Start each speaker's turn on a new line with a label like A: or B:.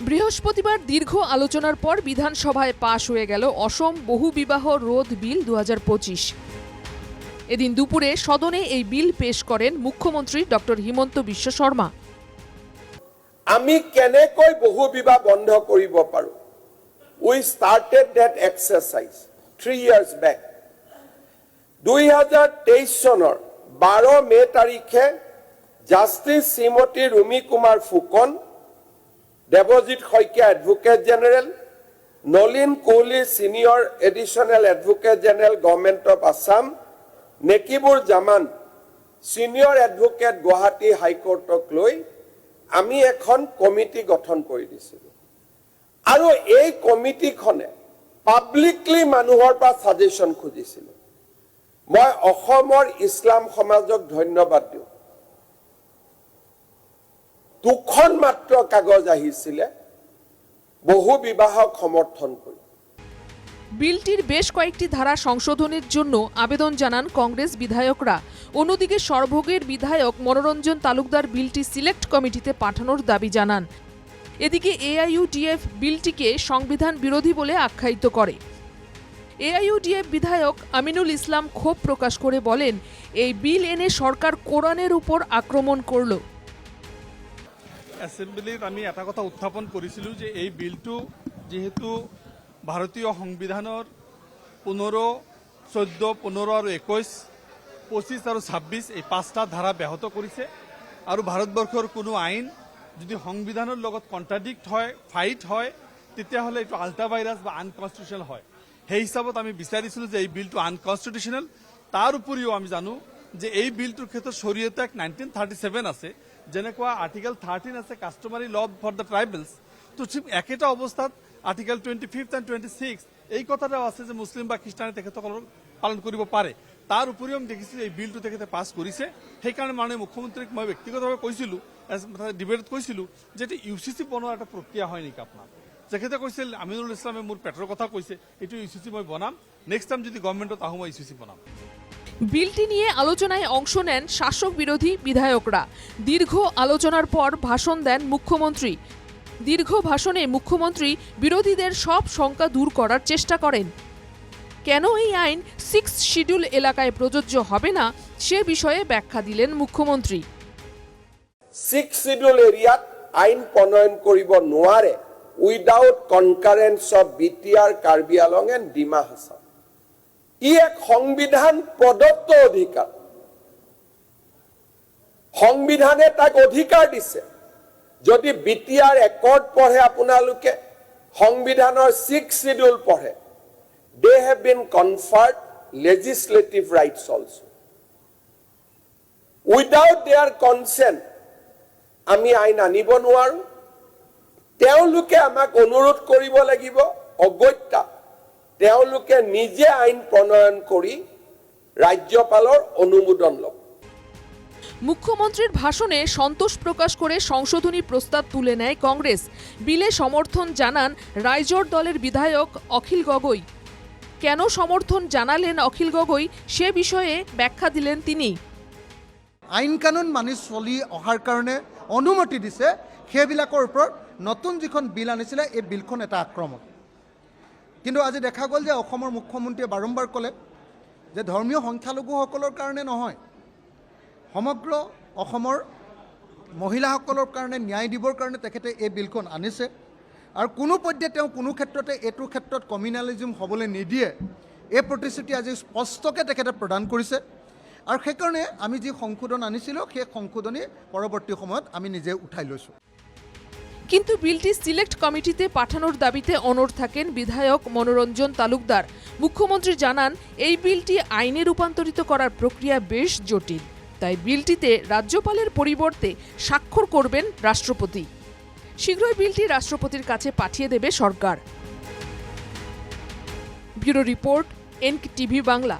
A: বৃহস্পতিবার দীর্ঘ আলোচনার পর বিধানসভায় পাশ হয়ে গেল অসম বহুবিবাহ রোধ বিল দুহাজার পঁচিশ। এদিন দুপুরে সদনে এই বিল পেশ করেন মুখ্যমন্ত্রী ডক্টর হিমন্ত বিশ্ব শর্মা।
B: আমি কেনেকৈ বহু বিবাহ বন্ধ কৰিব পাৰোঁ? We started the exercise three years back দুই হাজাৰ তেইছ চনৰ বাৰ মে' তাৰিখে justice Shrimati Rumi Kumar Phukan Devajit Saikia advocate general Nalin Kohli senior additional advocate general government of Assam Nekibur Zaman senior advocate Guwahati হাইকোৰ্টক লৈ আমি এখন committee গঠন কৰি দিছিলোঁ। আৰু এই কমিটিখনে পাব্লিকলি মানুহৰ পৰা ছাজেশ্যন খুজিছিলোঁ। মই অসমৰ ইছলাম সমাজক ধন্যবাদ দিওঁ। দুখন মাত্ৰ কাগজ আহিছিলে, বহু বিবাহক সমৰ্থন কৰি।
A: বিলটির বেশ কয়েকটি ধারা সংশোধনের জন্য আবেদন জানান কংগ্রেস বিধায়করা। অন্যদিকে সরভোগের বিধায়ক মনোরঞ্জন তালুকদার বিলটি সিলেক্ট কমিটিতে পাঠানোর দাবি জানান। এদিকে এআইইউডিএফ বিলটিকে সংবিধান বিরোধী বলে আখ্যায়িত করে। এআইইউডিএফ বিধায়ক আমিনুল ইসলাম ক্ষোভ প্রকাশ করে বলেন, এই বিল এনে সরকার কোরআনের উপর আক্রমণ করল।
C: এছেম্বলিত আমি এটা কথা উত্থাপন কৰিছিলোঁ যে এই বিলটো যিহেতু ভাৰতীয় সংবিধানৰ পোন্ধৰ, চৈধ্য, পোন্ধৰ আৰু একৈছ পঁচিছ আৰু ছাব্বিছ এই পাঁচটা ধাৰা ব্যাহত কৰিছে। আৰু ভাৰতবৰ্ষৰ কোনো আইন যদি সংবিধানৰ লগত কণ্ট্ৰাডিক্ট হয় ফাইট হয়, তেতিয়াহ'লে এইটো আল্টা ভাইৰাছ বা আনকনষ্টিটিউচনেল হয়। সেই হিচাপত আমি বিচাৰিছিলোঁ যে এই বিলটো আনকনষ্টিটিউচনেল তাৰ উপৰিও আমি জানো যে এই বিলটোৰ ক্ষেত্ৰত শৰীয়তে এক নাইনটিন থাৰ্টি ছেভেন আছে, যেনেকুৱা আৰ্টিকেল থাৰ্টিন আছে customary law for the tribals তো ঠিক একেটা অৱস্থাত article twenty fifth and twenty six এই কথাটাও আছে যে মুছলিম বা খ্ৰীষ্টানে তেখেতসকলক পালন কৰিব পাৰে। তাৰ উপৰিও আমি দেখিছোঁ এই বিলটো তেখেতে পাছ কৰিছে। সেইকাৰণে মাননীয় মুখ্যমন্ত্ৰীক মই ব্যক্তিগতভাৱে কৈছিলোঁ ডিবেটত কৈছিলোঁ, যে এইটো ইউ চি চি বনোৱাৰ এটা প্ৰক্ৰিয়া হয় নেকি আপোনাৰ? তেখেতে কৈছিল, আমিনুল ইছলামে মোৰ পেটৰ কথা কৈছে, এইটো ইউ চি চি মই বনাম নেক্সট টাইম যদি গভৰ্ণমেণ্টত আহোঁ, মই ইউ চি চি বনাম।
A: বিলটি নিয়ে আলোচনায় অংশ নেন শাসক বিরোধী বিধায়করা। দীর্ঘ আলোচনার পর ভাষণ দেন মুখ্যমন্ত্রী। দীর্ঘ ভাষণে মুখ্যমন্ত্রী বিরোধীদের সব শঙ্কা দূর করার চেষ্টা করেন। কেন এই আইন সিক্স শিডিউল এলাকায় প্রযোজ্য হবে না, সে বিষয়ে ব্যাখ্যা দিলেন মুখ্যমন্ত্রী।
B: সিক্স শিডিউল এরিয়াত আইন প্ৰণয়ন কৰিব নোৱাৰে without concurrence of B T R Karbi Along and Dima Hasao ই এক সংবিধান প্ৰদত্ত অধিকাৰ। সংবিধানে তাক অধিকাৰ দিছে। যদি বি টি আৰ একৰ্ড পঢ়ে আপোনালোকে সংবিধানৰ ছিক্স চিডিউল পঢ়ে they have been conferred legislative rights also without their consent আমি আইন আনিব নোৱাৰো। তেওঁলোকে আমাক অনুৰোধ কৰিব লাগিব অগত্যা তেওঁলোকে নিজে আইন প্ৰণয়ন কৰি ৰাজ্যপালৰ অনুমোদন ল'ব
A: মুখ্যমন্ত্রীর ভাষণে সন্তোষ প্রকাশ করে সংশোধনী প্রস্তাব তুলে নেয় কংগ্রেস বিলে সমর্থন জানান রাইজোর দলের বিধায়ক অখিল গগৈ। কেন সমর্থন জানালেন অখিল গগৈ? সে বিষয়ে ব্যাখ্যা দিলেন তিনি।
D: আইন কানুন মানি চলি অহাৰ কাৰণে অনুমতি দিছে। সেইবিলাকৰ ওপৰত নতুন যিখন বিল আনিছিলে এই বিলখন এটা আক্ৰমণ। কিন্তু আজি দেখা গ'ল যে অসমৰ মুখ্যমন্ত্ৰীয়ে বাৰম্বাৰ ক'লে যে ধৰ্মীয় সংখ্যালঘুসকলৰ কাৰণে নহয় সমগ্ৰ অসমৰ মহিলাসকলৰ কাৰণে ন্যায় দিবৰ কাৰণে তেখেতে এই বিলখন আনিছে। আৰু কোনো পধ্যে তেওঁ কোনো ক্ষেত্ৰতে এইটো ক্ষেত্ৰত কমিউনেলিজিম হ'বলৈ নিদিয়ে। এই প্ৰতিশ্ৰুতি আজি স্পষ্টকৈ তেখেতে প্ৰদান কৰিছে। আৰু সেইকাৰণে আমি যি সংশোধন আনিছিলোঁ সেই সংশোধনী পৰৱৰ্তী সময়ত আমি নিজে উঠাই লৈছোঁ।
A: কিন্তু বিলটি সিলেক্ট কমিটিতে পাঠানোর দাবিতে অনড় থাকেন বিধায়ক মনোরঞ্জন তালুকদার। মুখ্যমন্ত্রী জানান, এই বিলটি আইনে রূপান্তরিত করার প্রক্রিয়া বেশ জটিল। তাই বিলটিতে রাজ্যপালের পরিবর্তে স্বাক্ষর করবেন রাষ্ট্রপতি। শীঘ্রই বিলটি রাষ্ট্রপতির কাছে পাঠিয়ে দেবে সরকার। ব্যুরো রিপোর্ট, এনক টিভি বাংলা।